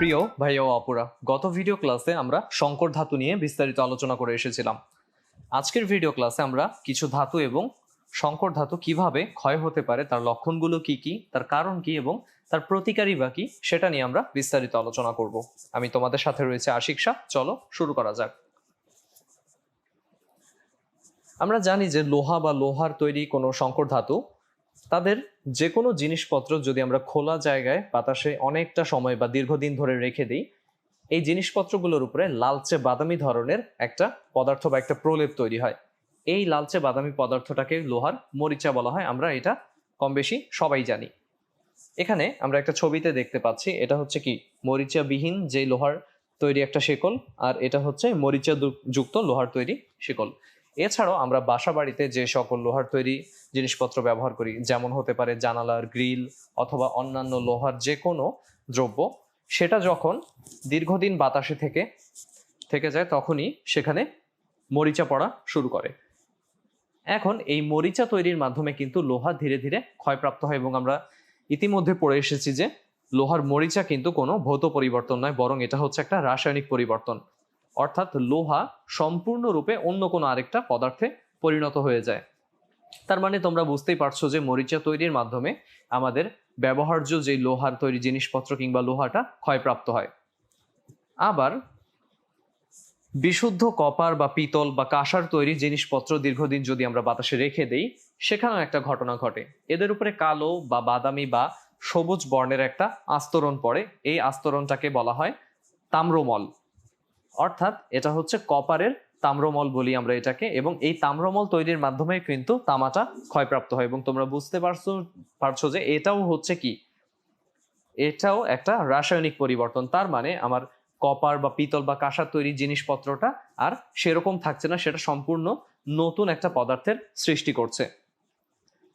প্রিয় ভাইয়া ও অপুরা গত ভিডিও ক্লাসে আমরা সংকর ধাতু নিয়ে বিস্তারিত আলোচনা করে এসেছিলাম। আজকের ভিডিও ক্লাসে আমরা কিছু ধাতু এবং সংকর ধাতু কীভাবে ক্ষয় হতে পারে, তার লক্ষণগুলো কি কি, তার কারণ কি এবং তার প্রতিকারী বা কি, সেটা নিয়ে আমরা বিস্তারিত আলোচনা করব। আমি তোমাদের সাথে রয়েছে আশিক শাহ, চলো শুরু করা যাক। আমরা জানি যে লোহা বা লোহার তৈরি কোনো সংকর ধাতু তাদের যে কোনো জিনিসপত্র যদি আমরা খোলা জায়গায় বাতাসে অনেকটা সময় বা দীর্ঘদিন ধরে রেখে দিই, এই জিনিসপত্রগুলোর উপরে লালচে বাদামি ধরনের একটা পদার্থ বা একটা প্রলেপ তৈরি হয়। এই লালচে বাদামি পদার্থটাকে লোহার মরিচা বলা হয়, আমরা এটা কম বেশি সবাই জানি। এখানে আমরা একটা ছবিতে দেখতে পাচ্ছি, এটা হচ্ছে কি, মরিচাবিহীন যে লোহার তৈরি একটা শেকল, আর এটা হচ্ছে মরিচা যুক্ত লোহার তৈরি শেকল। এছাড়াও আমরা বাসা বাড়িতে যে সকল লোহার তৈরি জিনিসপত্র ব্যবহার করি, যেমন হতে পারে জানালার গ্রিল অথবা অন্যান্য লোহার যে কোনো দ্রব্য, সেটা যখন দীর্ঘদিন বাতাসে থেকে থেকে যায় তখনই সেখানে মরিচা পড়া শুরু করে। এখন এই মরিচা তৈরির মাধ্যমে কিন্তু লোহা ধীরে ধীরে ক্ষয়প্রাপ্ত হয় এবং আমরা ইতিমধ্যে পড়ে এসেছি যে লোহার মরিচা কিন্তু কোনো ভৌত পরিবর্তন নয়, বরং এটা হচ্ছে একটা রাসায়নিক পরিবর্তন। অর্থাৎ লোহা সম্পূর্ণরূপে অন্য কোনো আরেকটা পদার্থে পরিণত হয়ে যায়। তার মানে তোমরা বুঝতেই পারছ যে মরিচা তৈরির মাধ্যমে আমাদের ব্যবহার্য যে লোহার তৈরি জিনিসপত্র কিংবা লোহাটা ক্ষয়প্রাপ্ত হয়। আবার বিশুদ্ধ কপার বা পিতল বা কাঁসার তৈরি জিনিসপত্র দীর্ঘদিন যদি আমরা বাতাসে রেখে দেই, সেখানেও একটা ঘটনা ঘটে। এদের উপরে কালো বা বাদামি বা সবুজ বর্ণের একটা আস্তরণ পড়ে। এই আস্তরণটাকে বলা হয় তাম্রমল। অর্থাৎ এটা হচ্ছে কপারের তাম্রমল বলি আমরা এটাকে, এবং এই তাম্রমল তৈরির মাধ্যমে কিন্তু তামাটা ক্ষয়প্রাপ্ত হয়। এবং তোমরা বুঝতে পারছ পারছ যে এটাও হচ্ছে কি? এটাও একটা রাসায়নিক পরিবর্তন। তার মানে আমার কপার বা পিতল বা কাঁসার তৈরি জিনিসপত্রটা আর সেরকম থাকছে না, সেটা সম্পূর্ণ নতুন একটা পদার্থের সৃষ্টি করছে।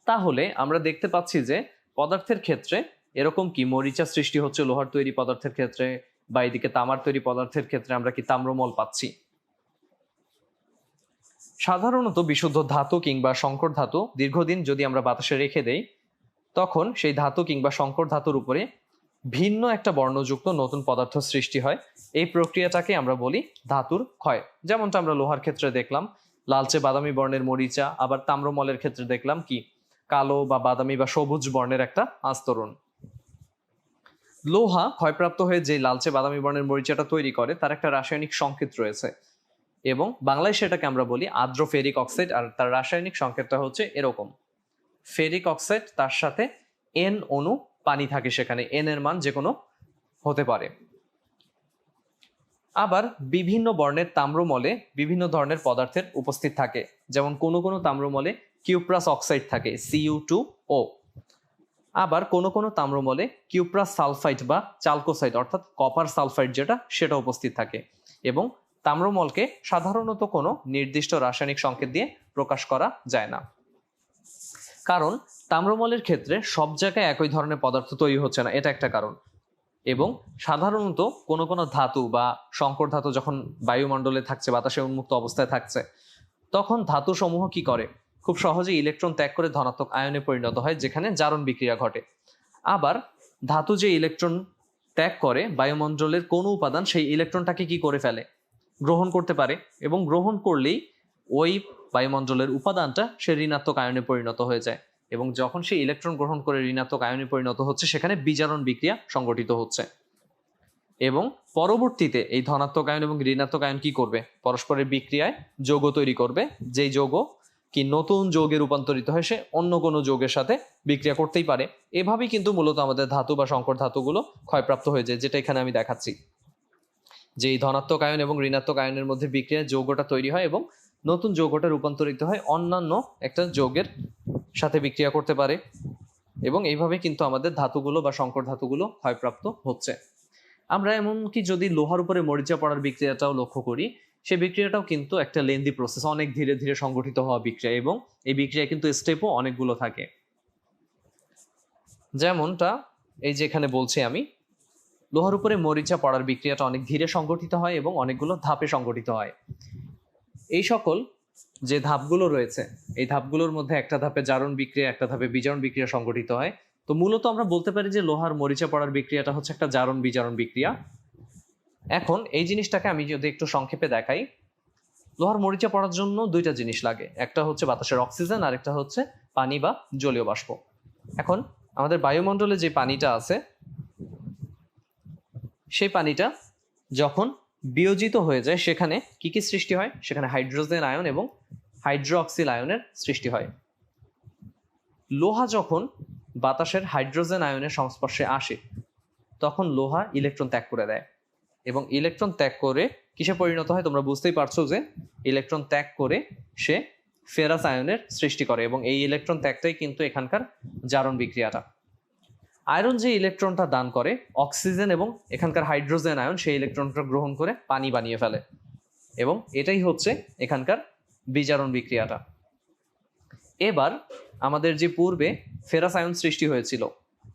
তাহলে আমরা দেখতে পাচ্ছি যে পদার্থের ক্ষেত্রে এরকম কি? মরিচা সৃষ্টি হচ্ছে, লোহার তৈরি পদার্থের ক্ষেত্রে বা এদিকে তামার তৈরি পদার্থের ক্ষেত্রে আমরা কি তাম্রমল পাচ্ছি? সাধারণত বিশুদ্ধ ধাতু কিংবা সংকর ধাতু দীর্ঘদিন যদি আমরা বাতাসে রেখে দেই, তখন সেই ধাতু কিংবা সংকর ধাতুর উপরে ভিন্ন একটা বর্ণযুক্ত নতুন পদার্থ সৃষ্টি হয়। এই প্রক্রিয়াটাকে আমরা বলি ধাতুর ক্ষয়। যেমনটা আমরা লোহার ক্ষেত্রে দেখলাম, লালচে বাদামি বর্ণের মরিচা, আবার তাম্রমলের ক্ষেত্রে দেখলাম কি, কালো বা বাদামি বা সবুজ বর্ণের একটা আস্তরণ। লোহা ক্ষয়প্রাপ্ত হয়ে যে লালচে বাদামি বর্ণের মরিচাটা তৈরি করে, তার একটা রাসায়নিক সংকেত রয়েছে। এবং বাংলায় সেটাকে আমরা বলি আর্দ্র ফেরিক অক্সাইড, আর তার রাসায়নিক সংকেতটা হচ্ছে এরকম। ফেরিক অক্সাইড, তার সাথে এন অণু পানি থাকে সেখানে। এন এর মান যে কোনো হতে পারে। আবার বিভিন্ন বর্ণের তাম্রমলে বিভিন্ন ধরনের পদার্থের উপস্থিত থাকে। যেমন কোনো কোনো তাম্রমলে কিউপ্রাস অক্সাইড থাকে সিইউ টু ও আবার কোনো কোনো তাম্রমলে কিউপ্রাস সালফাইড বা চালকোসাইড অর্থাৎ কপার সালফাইড যেটা, সেটা উপস্থিত থাকে। এবং তাম্রমলকে সাধারণত কোনো নির্দিষ্ট রাসায়নিক সংকেত দিয়ে প্রকাশ করা যায় না। কারণ তাম্রমলের ক্ষেত্রে সব জায়গায় একই ধরনের পদার্থ তৈরি হচ্ছে না, এটা একটা কারণ। এবং সাধারণত কোনো কোনো ধাতু বা সংকর ধাতু যখন বায়ুমণ্ডলে থাকছে, বাতাসে উন্মুক্ত অবস্থায় থাকছে, তখন ধাতু সমূহ কি করে? খুব সহজে ইলেকট্রন ত্যাগ করে ধনাত্মক আয়নে পরিণত হয়, যেখানে জারণ বিক্রিয়া ঘটে। আবার ধাতু যে ইলেকট্রন ত্যাগ করে বায়ুমণ্ডলের কোনো উপাদান, সেই ইলেকট্রনটাকে কি করে ফেলে? গ্রহণ করতে পারে এবং গ্রহণ করলেই ওই বায়ুমণ্ডলের উপাদানটা সে ঋণাত্মক আয়নে পরিণত হয়ে যায় এবং যখন সে ইলেকট্রন গ্রহণ করে ঋণাত্মক আয়নে পরিণত হচ্ছে, সেখানে বিজারণ বিক্রিয়া সংগঠিত হচ্ছে। এবং পরবর্তীতে এই ধনাত্মক আয়ন এবং ঋণাত্মক আয়ন কি করবে? পরস্পরের বিক্রিয়ায় যৌগ তৈরি করবে। যেই যৌগ কি নতুন যৌগে রূপান্তরিত হয়ে সে অন্য কোনো যৌগের সাথে বিক্রিয়া করতেই পারে। এভাবেই কিন্তু মূলত আমাদের ধাতু বা সংকর ধাতুগুলো ক্ষয়প্রাপ্ত হয়ে যায়, যেটা এখানে আমি দেখাচ্ছি। যে এই ধনাত্মক আয়ন এবং ঋণাত্মক আয়নের মধ্যে বিক্রিয়ায় যৌগটা তৈরি হয় এবং নতুন যৌগটা রূপান্তরিত হয় অন্যান্য একটা যৌগের সাথে বিক্রিয়া করতে পারে এবং এইভাবে কিন্তু আমাদের ধাতুগুলো বা সংকর ধাতুগুলো ক্ষয়প্রাপ্ত হচ্ছে। আমরা এমনকি যদি লোহার উপরে মরিচা পড়ার বিক্রিয়াটাও লক্ষ্য করি সেই বিক্রিয়াটাও কিন্তু একটা লেন্দি প্রসেস অনেক ধীরে ধীরে সংগঠিত হওয়া বিক্রিয়া এবং এই বিক্রিয়া কিন্তু স্টেপও অনেকগুলো থাকে। যেমনটা এই যে এখানে বলছি আমি, লোহার উপরে মরিচা পড়ার বিক্রিয়াটা অনেক ধীরে সংগঠিত হয় এবং অনেকগুলো ধাপে সংগঠিত হয়। এই সকল যে ধাপগুলো রয়েছে, এই ধাপগুলোর মধ্যে একটা ধাপে জারণ বিক্রিয়া, একটা ধাপে বিজারণ বিক্রিয়া সংগঠিত হয়। তো মূলত আমরা বলতে পারি যে লোহার মরিচা পড়ার বিক্রিয়াটা হচ্ছে একটা জারণ বিজারণ বিক্রিয়া। এখন এই জিনিসটাকে আমি যদি একটু সংক্ষেপে দেখাই, লোহার মরিচা পড়ার জন্য দুইটা জিনিস লাগে। একটা হচ্ছে বাতাসের অক্সিজেন, আর একটা হচ্ছে পানি বা জলীয় বাষ্প। এখন আমাদের বায়ুমণ্ডলে যে পানিটা আছে, সেই পানিটা যখন বিয়োজিত হয়ে যায়, সেখানে কি কি সৃষ্টি হয়? সেখানে হাইড্রোজেন আয়ন এবং হাইড্রোক্সিল আয়নের সৃষ্টি হয়। লোহা যখন বাতাসের হাইড্রোজেন আয়নের সংস্পর্শে আসে, তখন লোহা ইলেকট্রন ত্যাগ করে দেয়। এবং ইলেকট্রন ত্যাগ করে কিসে পরিণত হয় তোমরা বুঝতেই পারছ যে ইলেকট্রন ত্যাগ করে সে ফেরাস আয়নের সৃষ্টি করে এবং এই ইলেকট্রন ত্যাগটাই কিন্তু এখানকার জারণ বিক্রিয়াটা। আয়রন যে ইলেকট্রনটা দান করে অক্সিজেন এবং এখানকার হাইড্রোজেন আয়ন সেই ইলেকট্রনটা গ্রহণ করে পানি বানিয়ে ফেলে এবং এটাই হচ্ছে এখানকার বিজারণ বিক্রিয়াটা। এবার আমাদের যে পূর্বে ফেরাস আয়ন সৃষ্টি হয়েছিল,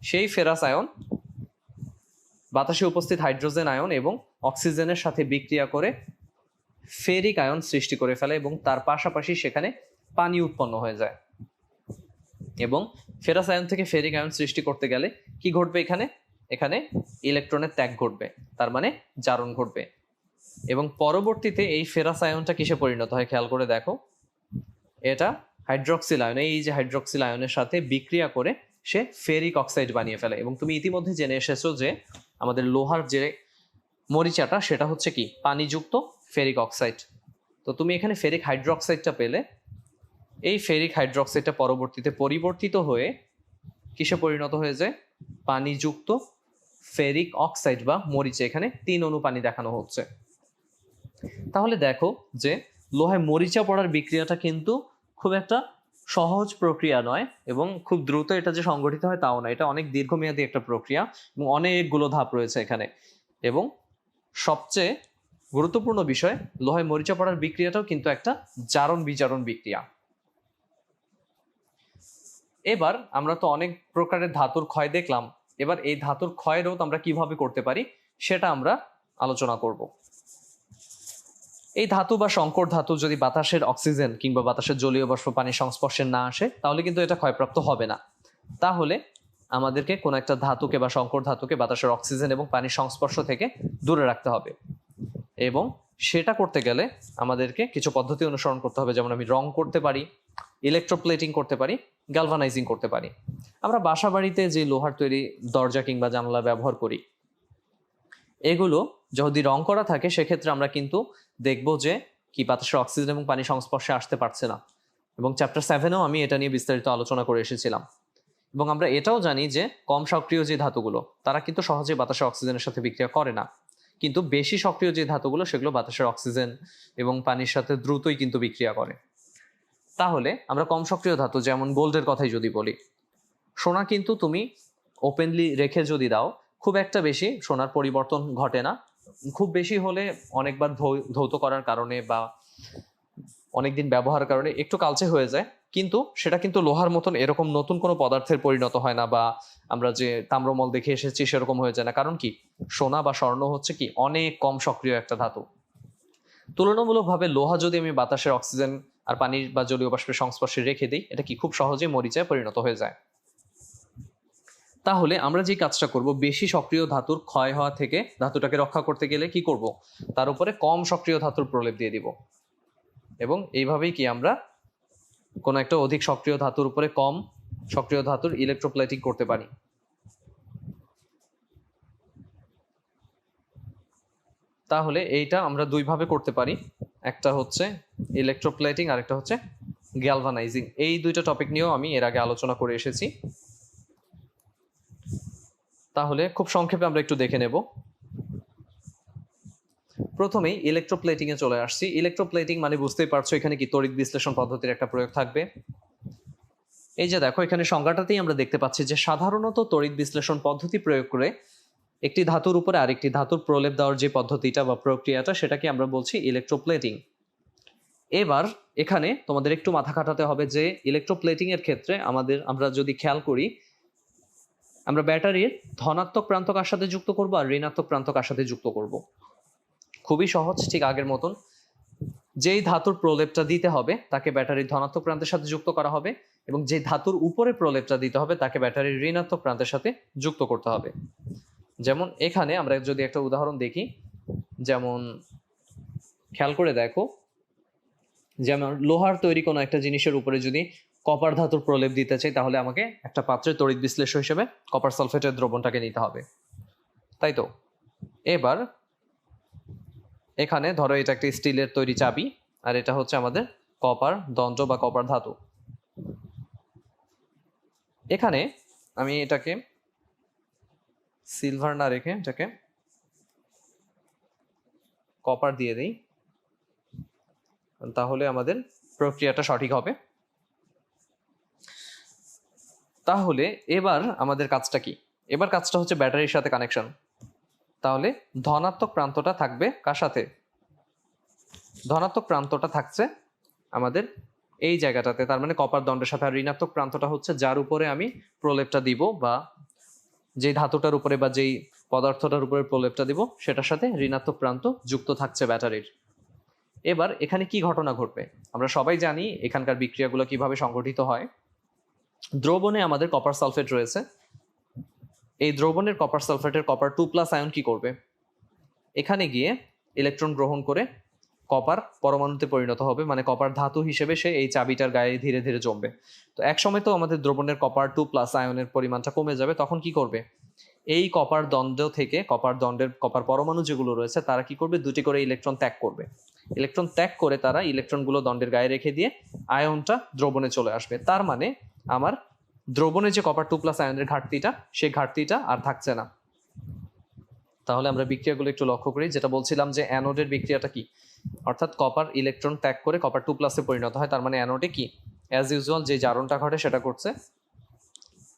সেই ফেরাস আয়ন বাতাসে উপস্থিত হাইড্রোজেন আয়ন এবং অক্সিজেনের সাথে বিক্রিয়া করে ফেরিক আয়ন সৃষ্টি করে ফেলে এবং তার পাশাপাশি সেখানে পানি উৎপন্ন হয়ে যায়। এবং ফেরাস আয়ন থেকে ফেরিক আয়ন সৃষ্টি করতে গেলে কি ঘটবে এখানে? এখানে ইলেকট্রনের ত্যাগ ঘটবে, তার মানে জারণ ঘটবে। এবং পরবর্তীতে এই ফেরাস আয়নটা কিসে পরিণত হয় খেয়াল করে দেখো। এটা হাইড্রক্সিল আয়ন, এই যে হাইড্রক্সিল আয়নের সাথে বিক্রিয়া করে সে ফেরিক অক্সাইড বানিয়ে ফেলে। এবং তুমি ইতিমধ্যে জেনে এসেছ যে আমাদের লোহার যে মরিচাটা, সেটা হচ্ছে কি? পানিযুক্ত ফেরিক অক্সাইড। তো তুমি এখানে ফেরিক হাইড্রোক্সাইডটা পেলে। এই ফেরিক হাইড্রোক্সাইডটা পরবর্তীতে পরিবর্তিত হয়ে কিসে পরিণত হয়ে যায় পানিযুক্ত ফেরিক অক্সাইড বা মরিচে। এখানে তিন অণু পানি দেখানো হচ্ছে। তাহলে দেখো যে লোহায় মরিচা পড়ার বিক্রিয়াটা কিন্তু খুব একটা সহজ প্রক্রিয়া নয় এবং খুব দ্রুত এটা যে সংগঠিত হয় তাও না এটা অনেক দীর্ঘমেয়াদী একটা প্রক্রিয়া এবং অনেকগুলো ধাপ রয়েছে এখানে। এবং সবচেয়ে গুরুত্বপূর্ণ বিষয়, লোহায় মরিচা পড়ার বিক্রিয়াটাও কিন্তু একটা জারণ বিচারণ বিক্রিয়া। এবার আমরা তো অনেক প্রকারের ধাতুর ক্ষয় দেখলাম। এবার এই ধাতুর ক্ষয় রোধ আমরা কীভাবে করতে পারি সেটা আমরা আলোচনা করব। এই ধাতু বা সংকর ধাতু যদি বাতাসের অক্সিজেন কিংবা বাতাসের জলীয় বাষ্প পানির সংস্পর্শে না আসে, তাহলে কিন্তু এটা ক্ষয়প্রাপ্ত হবে না। তাহলে আমাদেরকে কোনো একটা ধাতুকে বা সংকর ধাতুকে বাতাসের অক্সিজেন এবং পানির সংস্পর্শ থেকে দূরে রাখতে হবে এবং সেটা করতে গেলে আমাদেরকে কিছু পদ্ধতি অনুসরণ করতে হবে। যেমন আমি রং করতে পারি ইলেকট্রোপ্লেটিং করতে পারি গ্যালভানাইজিং করতে পারি। আমরা বাসা বাড়িতে যে লোহার তৈরি দরজা কিংবা জানলা ব্যবহার করি, এগুলো যদি রং করা থাকে, সেক্ষেত্রে আমরা কিন্তু দেখব যে কি বাতাসের অক্সিজেন এবং পানি সংস্পর্শে আসতে পারছে না। এবং চ্যাপ্টার সেভেনেও আমি এটা নিয়ে বিস্তারিত আলোচনা করে এসেছিলাম। এবং আমরা এটাও জানি যে কম সক্রিয় যে ধাতুগুলো, তারা কিন্তু সহজে বাতাসের অক্সিজেনের সাথে বিক্রিয়া করে না। কিন্তু বেশি সক্রিয় যে ধাতুগুলো, সেগুলো বাতাসের অক্সিজেন এবং পানির সাথে দ্রুতই কিন্তু বিক্রিয়া করে। তাহলে আমরা কম সক্রিয় ধাতু, যেমন গোল্ডের কথাই যদি বলি, সোনা কিন্তু তুমি ওপেনলি রেখে যদি দাও, খুব একটা বেশি সোনার পরিবর্তন ঘটে না। খুব বেশি হলে অনেকবার ধৌত করার কারণে বা অনেকদিন ব্যবহার কারণে একটু কালচে হয়ে যায়। কিন্তু সেটা কিন্তু লোহার মতন এরকম নতুন কোনো পদার্থের পরিণত হয় না বা আমরা যে তাম্রমল দেখে এসেছি সেরকম হয়ে যায় না। কারণ কি? সোনা বা স্বর্ণ হচ্ছে কি? অনেক কম সক্রিয় একটা ধাতু। তুলনামূলকভাবে লোহা যদি আমি বাতাসের অক্সিজেন আর পানির বা জলীয় বাষ্পের সংস্পর্শে রেখে দিই, এটা কি খুব সহজেই মরিচায় পরিণত হয়ে যায়। তাহলে আমরা যে কাজটা করব, বেশি সক্রিয় ধাতুর ক্ষয় হওয়া থেকে ধাতুটাকে রক্ষা করতে গেলে কি করব? তার উপরে কম সক্রিয় ধাতুর প্রলেপ দিয়ে দিব। এবং এইভাবেই কি আমরা কোনো একটা অধিক সক্রিয় ধাতুর উপরে কম সক্রিয় ধাতুর ইলেকট্রোপ্লেটিং করতে পারি। তাহলে এইটা আমরা দুইভাবে করতে পারি। একটা হচ্ছে ইলেকট্রোপ্লেটিং আর একটা হচ্ছে গ্যালভানাইজিং এই দুইটা টপিক নিয়েও আমি এর আগে আলোচনা করে এসেছি। তাহলে খুব সংক্ষেপে আমরা একটু দেখে নেব। প্রথমেই ইলেকট্রোপ্লেটিং এ চলে আসছি। ইলেকট্রোপ্লেটিং মানে বুঝতেই পারছ এখানে কি তড়িৎ বিশ্লেষণ পদ্ধতির একটা প্রয়োগ থাকবে। এই যে দেখো, এখানে সংজ্ঞাটাতেই আমরা দেখতে পাচ্ছি যে সাধারণত তড়িৎ বিশ্লেষণ পদ্ধতি প্রয়োগ করে একটি ধাতুর উপরে আরেকটি ধাতুর প্রলেপ দেওয়ার যে পদ্ধতিটা বা প্রক্রিয়াটা, সেটাকে আমরা বলছি ইলেকট্রোপ্লেটিং এবার এখানে তোমাদের একটু মাথা খাটাতে হবে যে ইলেকট্রোপ্লেটিং এর ক্ষেত্রে আমাদের, আমরা যদি খেয়াল করি আমরা ব্যাটারির ধনাত্মক প্রান্ত কার সাথে যুক্ত করব আর ঋণাত্মক প্রান্ত কার সাথে যুক্ত করব। খুবই সহজ, ঠিক আগের মতন। যেই ধাতুর প্রলেপটা দিতে হবে, তাকে ব্যাটারির ধনাত্মক প্রান্তের সাথে যুক্ত করা হবে এবং যে ধাতুর উপরে প্রলেপটা দিতে হবে, তাকে ব্যাটারির ঋণাত্মক প্রান্তের সাথে যুক্ত করতে হবে। যেমন এখানে আমরা যদি একটা উদাহরণ দেখি, যেমন খেয়াল করে দেখো যেমন লোহার তৈরি কোনো একটা জিনিসের উপরে যদি কপার ধাতুর প্রলেপ দিতে চাই, তাহলে আমাকে একটা পাত্রে তড়িৎ বিশ্লেষ্য হিসেবে কপার সালফেটের দ্রবণটাকে নিতে হবে। তাই তো? এবার এখানে ধরো এটা একটা স্টিলের তৈরি চাবি, আর এটা হচ্ছে আমাদের কপার দণ্ড বা কপার ধাতু। এখানে আমি এটাকে সিলভার না রেখে এটাকে কপার দিয়ে দিই, তাহলে আমাদের প্রক্রিয়াটা সঠিক হবে। তাহলে এবার আমাদের কাজটা কি? এবার কাজটা হচ্ছে ব্যাটারির সাথে কানেকশন তাহলে ধনাত্মক প্রান্তটা থাকবে কার সাথে? ধনাত্মক প্রান্তটা থাকছে আমাদের এই জায়গাটাতে, তার মানে কপার দণ্ডের সাথে। আর ঋণাত্মক প্রান্তটা হচ্ছে যার উপরে আমি প্রলেপটা দিব বা যেই ধাতুটার উপরে বা যেই পদার্থটার উপরে প্রলেপটা দিব, সেটার সাথে ঋণাত্মক প্রান্ত যুক্ত থাকছে ব্যাটারির। এবার এখানে কি ঘটনা ঘটবে? আমরা সবাই জানি এখানকার বিক্রিয়াগুলো কীভাবে সংগঠিত হয়। দ্রবণে আমাদের কপার সালফেট রয়েছে। এই দ্রবণের কপার সালফেটের কপার টু প্লাস আয়ন কি করবে? এখানে গিয়ে ইলেকট্রন গ্রহণ করে কপার পরমাণুতে পরিণত হবে মানে কপার ধাতু হিসেবে সে এই চাবিটার গায়ে ধীরে ধীরে জমবে। তো এক সময় তো আমাদের দ্রবণের কপার টু প্লাস আয়নের পরিমাণটা কমে যাবে, তখন কি করবে? এই কপার দণ্ড থেকে কপার দণ্ডের কপার পরমাণু যেগুলো রয়েছে, তারা কি করবে? দুটি করে ইলেকট্রন ত্যাগ করবে। ইলেকট্রন ত্যাগ করে তারা ইলেকট্রনগুলো দণ্ডের গায়ে রেখে দিয়ে আয়নটা দ্রবণে চলে আসবে। তার মানে আমার দ্রবণে যে কপার টু প্লাস আয়নের ঘাটতিটা, সেই ঘাটতিটা আর থাকছে না। তাহলে আমরা বিক্রিয়াগুলো একটু লক্ষ্য করি, যেটা বলছিলাম যে অ্যানোডের বিক্রিয়াটা কি? অর্থাৎ কপার ইলেকট্রন ত্যাগ করে কপার টু প্লাসে পরিণত হয়, তার মানে অ্যানোডে কি? অ্যাজ ইউজুয়াল যে জারণটা ঘটে সেটা করছে।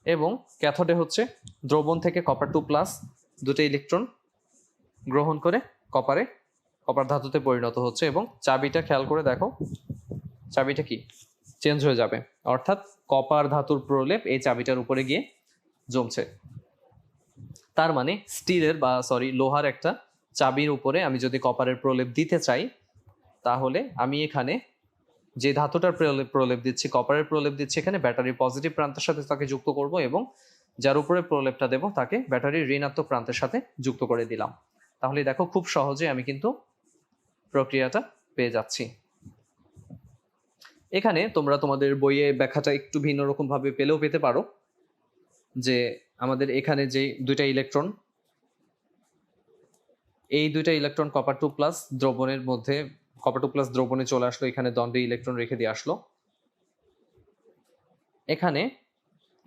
এবং ক্যাথোডে হচ্ছে দ্রবণ থেকে কপার টু প্লাস দুটো ইলেকট্রন গ্রহণ করে কপারে কপার ধাতুতে পরিণত হচ্ছে। এবং চাবিটা খেয়াল করে দেখো, চাবিটা কি? চেঞ্জ হয়ে যাবে। অর্থাৎ কপার ধাতুর প্রলেপ এই চাবিটার উপরে গিয়ে জমছে তার মানে স্টিলের বা সরি লোহার একটা চাবির উপরে আমি যদি কপারের প্রলেপ দিতে চাই, তাহলে আমি এখানে যে ধাতুটার প্রলেপ প্রলেপ দিচ্ছি, কপারের প্রলেপ দিচ্ছি, এখানে ব্যাটারির পজিটিভ প্রান্তের সাথে তাকে যুক্ত করব এবং যার উপরে প্রলেপটা দেব, তাকে ব্যাটারির ঋণাত্মক প্রান্তের সাথে যুক্ত করে দিলাম। তাহলে দেখো খুব সহজে আমি কিন্তু প্রক্রিয়াটা পেয়ে যাচ্ছি। এখানে তোমরা তোমাদের বইয়ে ব্যাখ্যাটা একটু ভিন্ন রকম ভাবে পেলেও পেতে পারো যে আমাদের এখানে যে দুইটা ইলেকট্রন এই দুইটা ইলেকট্রন কপার টু প্লাস দ্রবণের মধ্যে কপার টু প্লাস দ্রবণে চলে আসলো, এখানে দণ্ডে ইলেকট্রন রেখে দিয়ে আসলো। এখানে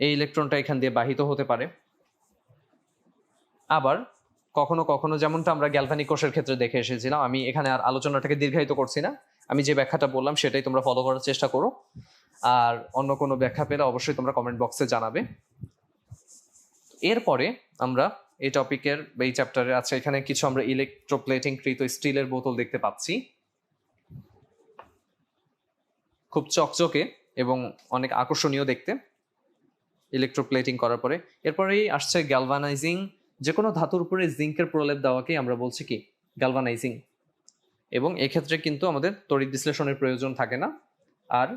এই ইলেকট্রনটা এখান দিয়ে বাহিত হতে পারে। আবার কখনো কখনো যেমনটা আমরা গ্যালভানিক কোষের ক্ষেত্রে দেখে এসেছিলাম, আমি এখানে আর আলোচনাটাকে দীর্ঘায়িত করছি না। আমি যে ব্যাখ্যাটা বললাম সেটাই তোমরা ফলো করার চেষ্টা করো। আর অন্য কোনো ব্যাখ্যা পেলে অবশ্যই তোমরা কমেন্ট বক্সে জানাবে। এরপরে আমরা এই টপিকের এই চ্যাপ্টারে আছে এখানে কিছু আমরা ইলেকট্রোপ্লেটিং কৃত স্টিলের বোতল দেখতে পাচ্ছি। খুব চকচকে এবং অনেক আকর্ষণীয় দেখতে। ইলেকট্রোপ্লেটিং করার পরে। এরপরেই আসছে গ্যালভানাইজিং যে কোনো ধাতুর উপরে জিঙ্কের প্রলেপ দেওয়াকে আমরা বলছি কি? গ্যালভানাইজিং এবং এক্ষেত্রে কিন্তু আমাদের তড়িৎ বিশ্লেষণের প্রয়োজন থাকে না। আর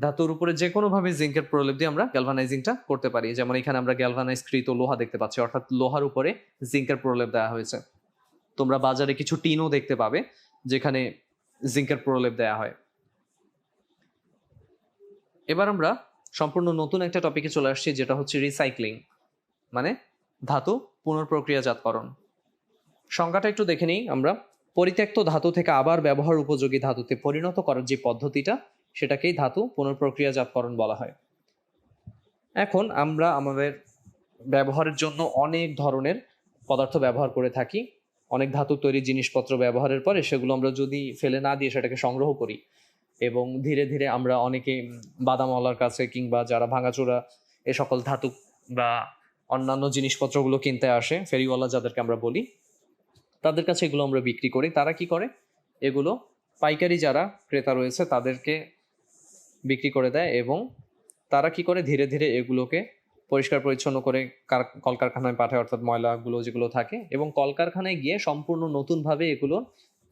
ধাতুর উপরে যে কোনোভাবে জিঙ্কের প্রলেপ দিয়ে আমরা গ্যালভানাইজিংটা করতে পারি। যেমন এখানে আমরা গ্যালভানাইজ কৃত লোহা দেখতে পাচ্ছি, অর্থাৎ লোহার উপরে জিঙ্কের প্রলেপ দেওয়া হয়েছে। তোমরা বাজারে কিছু টিনও দেখতে পাবে, যেখানে জিঙ্কের প্রলেপ দেওয়া হয়। এবার আমরা সম্পূর্ণ নতুন একটা টপিকে চলে আসছি, যেটা হচ্ছে রিসাইক্লিং মানে ধাতু পুনঃপ্রক্রিয়াজাতকরণ। সংজ্ঞাটা একটু দেখে নিই, আমরা পরিত্যক্ত ধাতু থেকে আবার ব্যবহার উপযোগী ধাতুতে পরিণত করার যে পদ্ধতিটা, সেটাকেই ধাতু পুনঃপ্রক্রিয়াজাতকরণ বলা হয়। এখন আমরা আমাদের ব্যবহারের জন্য অনেক ধরনের পদার্থ ব্যবহার করে থাকি। অনেক ধাতু তৈরি জিনিসপত্র ব্যবহারের পরে সেগুলো আমরা যদি ফেলে না দিয়ে সেটাকে সংগ্রহ করি এবং ধীরে ধীরে আমরা অনেকে বাদামওয়ালার কাছে কিংবা যারা ভাঙাচোরা এ সকল ধাতু বা অন্যান্য জিনিসপত্রগুলো কিনতে আসে, ফেরিওয়ালা যাদেরকে আমরা বলি তাদের কাছে এগুলো আমরা বিক্রি করি। তারা কি করে? এগুলো পাইকারি যারা ক্রেতা রয়েছে, তাদেরকে বিক্রি করে দেয় এবং তারা কি করে? ধীরে ধীরে এগুলোকে পরিষ্কার পরিচ্ছন্ন করে কার- কলকারখানায় পাঠায়, অর্থাৎ ময়লাগুলো যেগুলো থাকে এবং কলকারখানায় গিয়ে সম্পূর্ণ নতুনভাবে এগুলো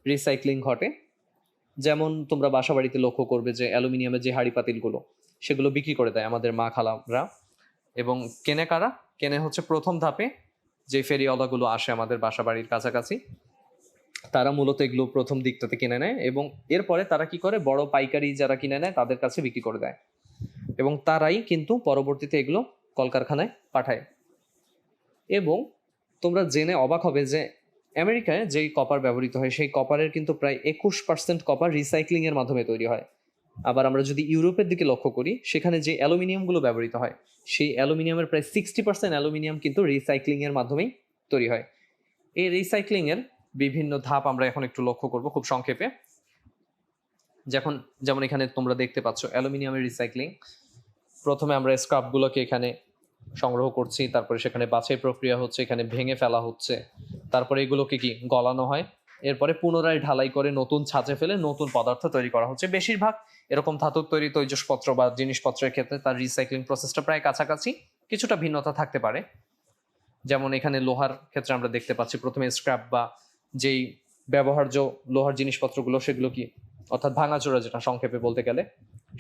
রিসাইক্লিং ঘটে। যেমন তোমরা বাসা বাড়িতে লক্ষ্য করবে যে অ্যালুমিনিয়ামের যে হাঁড়ি পাতিলগুলো সেগুলো বিক্রি করে দেয় আমাদের মা খালামরা এবং কেনে কারা? কেনে হচ্ছে প্রথম ধাপে যে ফেরিওয়ালাগুলো আসে আমাদের বাসা বাড়ির কাছাকাছি, তারা মূলত এগুলো প্রথম দিকটাতে কিনে নেয় এবং এরপরে তারা কি করে, বড় পাইকারি যারা কিনে নেয় তাদের কাছে বিক্রি করে দেয়। এবং তারাই কিন্তু পরবর্তীতে এগুলো কলকারখানায় পাঠায়। এবং তোমরা জেনে অবাক হবে যে আমেরিকায় যেই কপার ব্যবহৃত হয়, সেই কপারের কিন্তু প্রায় একুশ পার্সেন্ট কপার রিসাইক্লিং এর মাধ্যমে তৈরি হয়। আবার আমরা যদি ইউরোপের দিকে লক্ষ্য করি, সেখানে যে অ্যালুমিনিয়ামগুলো ব্যবহৃত হয়, সেই অ্যালুমিনিয়ামের প্রায় সিক্সটি পার্সেন্ট অ্যালুমিনিয়াম কিন্তু রিসাইক্লিং এর মাধ্যমেই তৈরি হয়। এই রিসাইক্লিং এর বিভিন্ন ধাপ আমরা এখন একটু লক্ষ্য করব খুব সংক্ষেপে। যখন, যেমন এখানে তোমরা দেখতে পাচ্ছ অ্যালুমিনিয়ামের রিসাইক্লিং প্রথমে আমরা স্ক্রাপগুলোকে এখানে সংগ্রহ করছি, তারপরে সেখানে বাছাই প্রক্রিয়া হচ্ছে, এখানে ভেঙে ফেলা হচ্ছে, তারপরে এগুলোকে কি গলানো হয়, এরপরে পুনরায় ঢালাই করে নতুন ছাঁচে ফেলে নতুন পদার্থ তৈরি করা হচ্ছে। বেশিরভাগ এরকম ধাতুর তৈরি তৈজসপত্র বা জিনিসপত্রের ক্ষেত্রে তার রিসাইক্লিং প্রসেসটা প্রায় কাছাকাছি, কিছুটা ভিন্নতা থাকতে পারে। যেমন এখানে লোহার ক্ষেত্রে আমরা দেখতে পাচ্ছি, প্রথমে স্ক্র্যাপ বা যেই ব্যবহার্য লোহার জিনিসপত্রগুলো, সেগুলো কি, অর্থাৎ ভাঙাচোরা যেটা সংক্ষেপে বলতে গেলে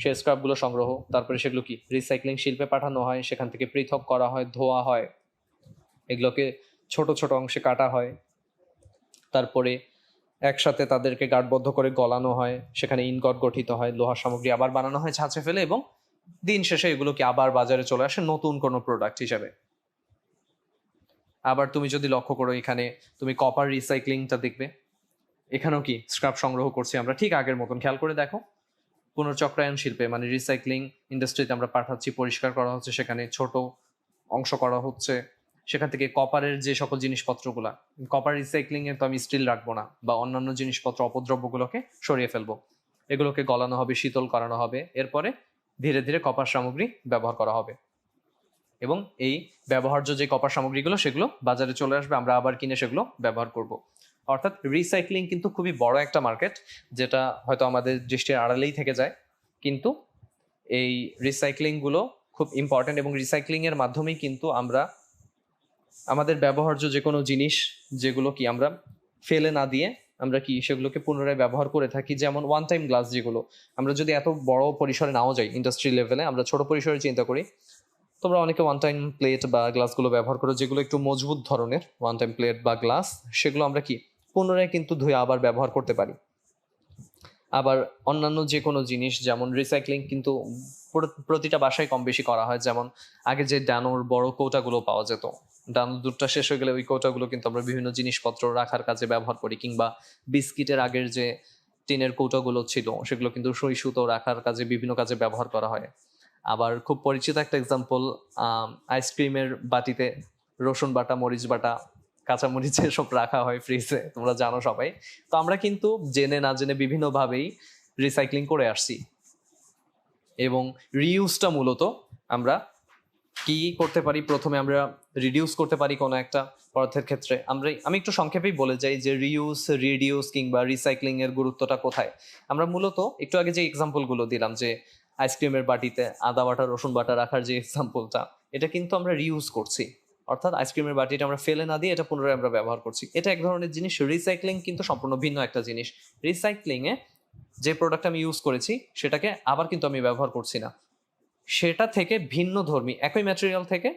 সেই স্ক্র্যাপগুলো সংগ্রহ, তারপরে সেগুলো কি রিসাইক্লিং শিল্পে পাঠানো হয়, সেখান থেকে পৃথক করা হয়, ধোয়া হয়, এগুলোকে ছোট ছোট অংশে কাটা হয়, তারপরে একসাথে তাদেরকে গাঢ়বদ্ধ করে গলানো হয়, সেখানে ইনকট গঠিত হয়, লোহার সামগ্রী আবার বানানো হয় ছাঁচে ফেলে এবং দিন শেষে এগুলোকে আবার বাজারে চলে আসে নতুন কোনো প্রোডাক্ট হিসেবে। আবার তুমি যদি লক্ষ্য করো এখানে, তুমি কপার রিসাইক্লিংটা দেখবে। এখানেও কি স্ক্রাপ সংগ্রহ করছি আমরা, ঠিক আগের মতন। খেয়াল করে দেখো, পুনর্চক্রায়ন শিল্পে মানে রিসাইক্লিং ইন্ডাস্ট্রিতে আমরা পাঠাচ্ছি, পরিষ্কার করা হচ্ছে, সেখানে ছোট অংশ করা হচ্ছে। সেখান থেকে কপারের যে সকল জিনিসপত্রগুলা কপার রিসাইক্লিং এ তো আমি স্টিল রাখব না, বা অন্যান্য জিনিসপত্র, অপদ্রব্যগুলোকে সরিয়ে ফেলব। এগুলোকে গলানো হবে, শীতল করানো হবে, এরপরে ধীরে ধীরে কপার সামগ্রী ব্যবহার করা হবে। এবং এই ব্যবহার্য যে কপার সামগ্রীগুলো, সেগুলো বাজারে চলে আসবে, আমরা আবার কিনে সেগুলো ব্যবহার করব। অর্থাৎ রিসাইক্লিং কিন্তু খুবই বড় একটা মার্কেট যেটা হয়তো আমাদের দৃষ্টির আড়ালেই থেকে যায়। কিন্তু এই রিসাইক্লিংগুলো খুব ইম্পর্ট্যান্ট এবং রিসাইক্লিং এর মাধ্যমেই কিন্তু আমরা আমাদের ব্যবহার্য যে কোনো জিনিস যেগুলো কি আমরা ফেলে না দিয়ে আমরা কি সেগুলোকে পুনরায় ব্যবহার করে থাকি, যেমন ওয়ান টাইম গ্লাস যেগুলো। আমরা যদি এত বড় পরিসরে নাও যাই ইন্ডাস্ট্রি লেভেলে আমরা ছোট পরিসরে চিন্তা করি, তোমরা অনেকে ওয়ান টাইম প্লেট বা গ্লাসগুলো ব্যবহার করো, যেগুলো একটু মজবুত ধরনের ওয়ান টাইম প্লেট বা গ্লাস সেগুলো আমরা কি পুনরায় কিন্তু ধুয়ে আবার ব্যবহার করতে পারি। আবার অন্যান্য যে কোনো জিনিস, যেমন রিসাইক্লিং কিন্তু প্রতিটা বাসায় কম বেশি করা হয়। যেমন আগে যে ডানোর বড় কৌটাগুলো পাওয়া যেত ডানোর দুধটা শেষ হয়ে গেলে ওই কৌটাগুলো কিন্তু আমরা বিভিন্ন জিনিসপত্র রাখার কাজে ব্যবহার করি কিংবা বিস্কিটের আগের যে টিনের কৌটাগুলো ছিল, সেগুলো কিন্তু সই সুতো রাখার কাজে, বিভিন্ন কাজে ব্যবহার করা হয়। আবার খুব পরিচিত একটা এক্সাম্পল আইসক্রিমের বাটিতে রসুন বাটা, মরিচ বাটা কাঁচামরিচ সব রাখা হয় ফ্রিজে তোমরা জানো সবাই। তো আমরা কিন্তু জেনে না জেনে বিভিন্নভাবেই রিসাইক্লিং করে আসছি। এবং রিউজটা মূলত আমরা কি করতে পারি? প্রথমে আমরা রিডিউস করতে পারি কোনো একটা পদার্থের ক্ষেত্রে। আমরা আমি একটু সংক্ষেপেই বলে যাই যে রিউজ রিডিউস কিংবা রিসাইক্লিং এর গুরুত্বটা কোথায়? আমরা মূলত একটু আগে যে এক্সাম্পলগুলো দিলাম যে আইসক্রিমের বাটিতে আদা বাটা, রসুন বাটা রাখার যে এক্সাম্পলটা এটা কিন্তু আমরা রিউজ করছি। অর্থাৎ আইসক্রিমের বাটিটা আমরা ফেলে না দিয়ে এটা পুনরায় আমরা ব্যবহার করছি। এটা এক ধরনের জিনিস রিসাইক্লিং কিন্তু সম্পূর্ণ ভিন্ন একটা জিনিস। রিসাইক্লিং এ যে প্রোডাক্ট আমি ইউজ করেছি, সেটাকে আবার কিন্তু আমি ব্যবহার করছি না। সেটা থেকে ভিন্ন ধর্মী, একই ম্যাটেরিয়াল থেকে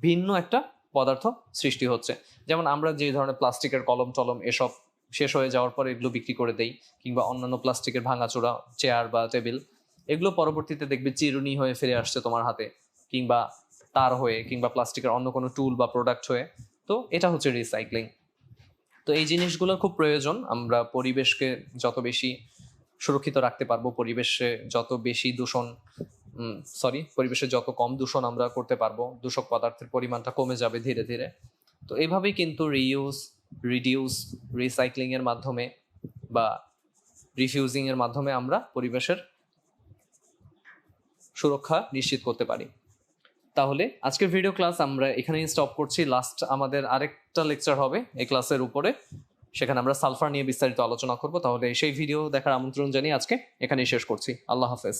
ভিন্ন একটা পদার্থ সৃষ্টি হচ্ছে। যেমন আমরা যে ধরনের প্লাস্টিকের কলম টলম এসব শেষ হয়ে যাওয়ার পর এগুলো বিক্রি করে দেই, কিংবা অন্যান্য প্লাস্টিকের ভাঙাচোরা চেয়ার বা টেবিল এগুলো পরবর্তীতে দেখবে চিরুনি হয়ে ফিরে আসছে তোমার হাতে, কিংবা তার হয়ে কিংবা প্লাস্টিকের অন্য কোনো টুল বা প্রোডাক্ট হয়ে, তো এটা হচ্ছে রিসাইক্লিং তো এই জিনিসগুলোর খুব প্রয়োজন, আমরা পরিবেশকে যত বেশি সুরক্ষিত রাখতে পারব, পরিবেশে যত বেশি দূষণ সরি পরিবেশে যত কম দূষণ আমরা করতে পারব, দূষক পদার্থের পরিমাণটা কমে যাবে ধীরে ধীরে। তো এইভাবেই কিন্তু রিইউজ রিডিউস রিসাইক্লিং এর মাধ্যমে বা রিফিউজিং এর মাধ্যমে আমরা পরিবেশের সুরক্ষা নিশ্চিত করতে পারি। তাহলে আজকের ভিডিও ক্লাস আমরা এখানেই স্টপ করছি। লাস্ট আমাদের আরেকটা লেকচার হবে এই ক্লাসের উপরে। সেখানে আমরা সালফার নিয়ে বিস্তারিত আলোচনা করব। তাহলে সেই ভিডিও দেখার আমন্ত্রণ জানিয়ে আজকে এখানেই শেষ করছি। আল্লাহ হাফেজ।